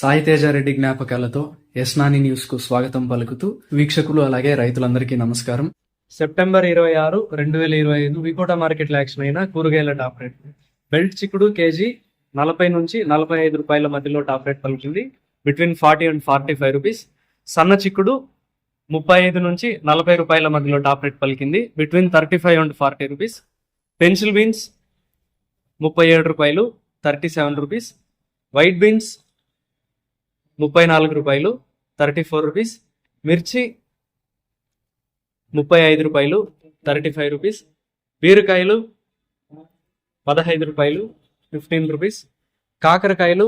సాయితేజారెడ్డి జ్ఞాపకాలతో యస్నాని న్యూస్కు స్వాగతం పలుకుతూ వీక్షకులు అలాగే రైతులందరికీ నమస్కారం. సెప్టెంబర్ ఇరవై ఆరు రెండు వేల ఇరవై ఐదు వికోట మార్కెట్ యాక్షన్ అయిన కూరగాయల టాప్ రేట్. బెల్ట్ చిక్కుడు కేజీ నలభై నుంచి నలభై ఐదు రూపాయల మధ్యలో టాప్ రేట్ పలుకుతుంది between forty and forty five rupees. సన్న చిక్కుడు ముప్పై ఐదు నుంచి నలభై రూపాయల మధ్యలో టాప్ రేట్ పలికింది. Between thirty five and forty rupees. Pencil beans ముప్పై ఏడు రూపాయలు thirty seven rupees. White beans ముప్పై నాలుగు రూపాయలు థర్టీ ఫోర్ రూపీస్ మిర్చి ముప్పై ఐదు రూపాయలు థర్టీ ఫైవ్ రూపీస్ బీరకాయలు పదహైదు రూపాయలు ఫిఫ్టీన్ రూపీస్ కాకరకాయలు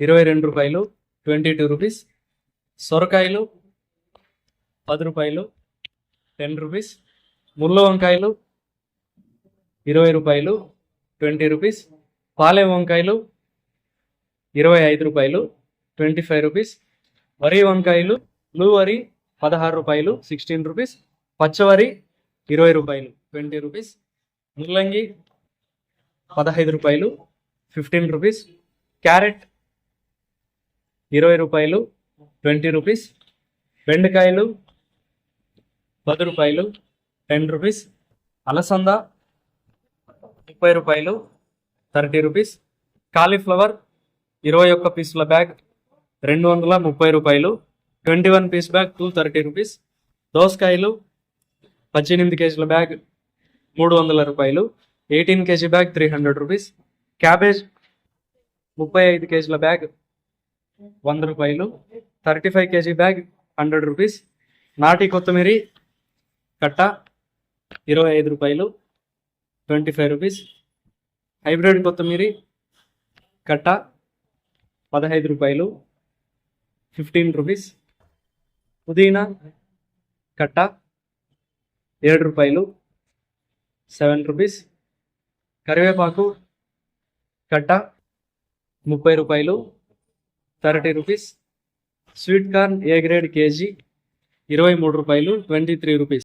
ఇరవై రెండు రూపాయలు ట్వంటీ టూ రూపీస్ సొరకాయలు పది రూపాయలు టెన్ రూపీస్ ముళ్ళ వంకాయలు ఇరవై రూపాయలు ట్వంటీ రూపీస్ పాలెం వంకాయలు ఇరవై ఐదు రూపాయలు ట్వంటీ ఫైవ్ రూపీస్. వరి వంకాయలు బ్లూ వరి పదహారు రూపాయలు సిక్స్టీన్ రూపీస్. పచ్చవరి ఇరవై రూపాయలు ట్వంటీ రూపీస్. ముల్లంగి పదహైదు రూపాయలు ఫిఫ్టీన్ రూపీస్. క్యారెట్ ఇరవై రూపాయలు ట్వంటీ రూపీస్. బెండకాయలు పది రూపాయలు టెన్ రూపీస్. అలసంద ముప్పై రూపాయలు థర్టీ రూపీస్. కాలీఫ్లవర్ ఇరవై ఒక్క పీసుల బ్యాగ్ రెండు వందల ముప్పై రూపాయలు. Twenty one piece bag two thirty rupees. దోసకాయలు పద్దెనిమిది కేజీల బ్యాగ్ మూడు వందల రూపాయలు. Eighteen KG bag three hundred rupees. Cabbage ముప్పై ఐదు కేజీల బ్యాగ్ వంద రూపాయలు. Thirty five KG bag hundred rupees. నాటి కొత్తిమీరి కట్ట ఇరవై ఐదు రూపాయలు. Twenty five rupees. హైబ్రిడ్ కొత్తిమీరి కట్ట పదహైదు రూపాయలు ఫిఫ్టీన్ రూపీస్ పుదీనా కట్ట ఏడు రూపాయలు సెవెన్ రూపీస్ కరివేపాకు కట్ట ముప్పై రూపాయలు thirty rupees sweet corn A grade KG ఇరవై మూడు రూపాయలు ట్వంటీ త్రీ రూపీస్